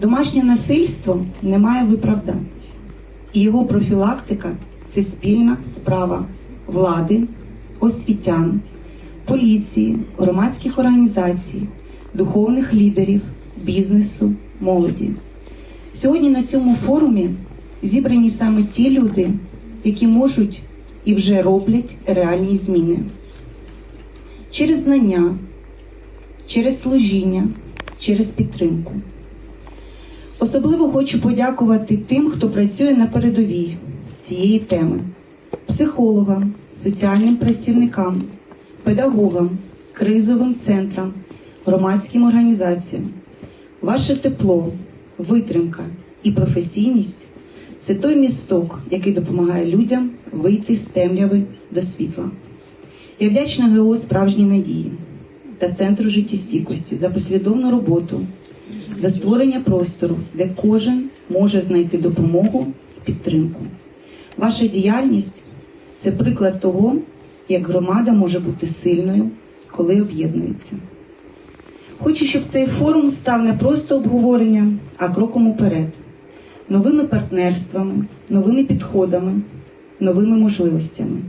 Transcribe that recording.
Домашнє насильство не має виправдань, і його профілактика це спільна справа влади, освітян, поліції, громадських організацій, духовних лідерів, бізнесу, молоді. Сьогодні на цьому форумі зібрані саме ті люди, які можуть і вже роблять реальні зміни через знання, через служіння, через підтримку. Особливо хочу подякувати тим, хто працює на передовій цієї теми: психологам, соціальним працівникам, педагогам, кризовим центрам, громадським організаціям. Ваше тепло, витримка і професійність це той місток, який допомагає людям вийти з темряви до світла. Я вдячна ГО справжній надії та центру життєстійкості за послідовну роботу, за створення простору, де кожен може знайти допомогу підтримку. Ваша діяльність це приклад того, як громада може бути сильною, коли об'єднується. Хочу, щоб цей форум став не просто обговоренням, а кроком уперед, новими партнерствами, новими підходами, новими можливостями.